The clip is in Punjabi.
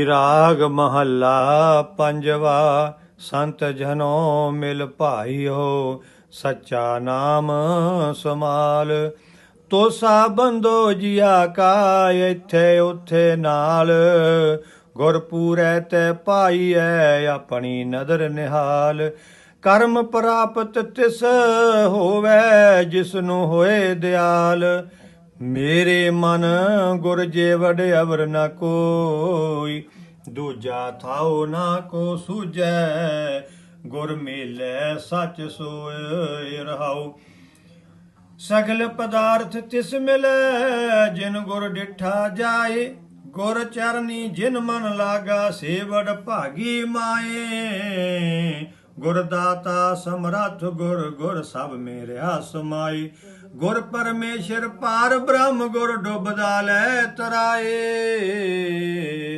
ਰਾਗ ਮਹੱਲਾ ਪੰਜਵਾ, ਸੰਤ ਜਨੋ ਮਿਲ ਭਾਈਓ, ਸੱਚਾ ਨਾਮ ਸਮਾਲ ਤੋਸਾ ਬੰਦੋ ਜੀਆ ਕਾ ਇੱਥੇ ਉੱਥੇ ਨਾਲ। ਗੁਰਪੂਰੈ ਤੇ ਪਾਈਐ ਆਪਣੀ ਨਦਰ ਨਿਹਾਲ। ਕਰਮ ਪ੍ਰਾਪਤ ਤਿਸ ਹੋਵੇ ਜਿਸ ਨੂੰ ਹੋਏ ਦਿਆਲ। ਮੇਰੇ ਮਨ ਗੁਰ ਜੇ ਵਡ ਅਵਰ ਨ ਕੋਈ, ਦੂਜਾ ਥਾਉ ਨਾ ਕੋ ਸੂਝੈ, ਗੁਰ ਮੇਲੇ ਸੱਚ ਸੋਇ ਰਹਾਉ। ਸਗਲ ਪਦਾਰਥ ਤਿਸ ਮਿਲੈ, ਜਿਨ ਗੁਰ ਡਿਠਾ ਜਾਏ, ਗੁਰ ਚਰਨੀ ਜਿਨ ਮਨ ਲਾਗਾ, ਸੇਵੜ ਭਾਗੀ ਮਾਏ। ਗੁਰ ਦਾਤਾ ਸਮਰੱਥ ਗੁਰ ਗੁਰ ਸਭ ਮੇਰਿਆ ਸਮਾਈ ਗੁਰ ਪਰਮੇਸ਼ਰ ਪਾਰ ਬ੍ਰਹਮ ਗੁਰ ਡੁੱਬਦਾ ਲੈ ਤਰਾਏ।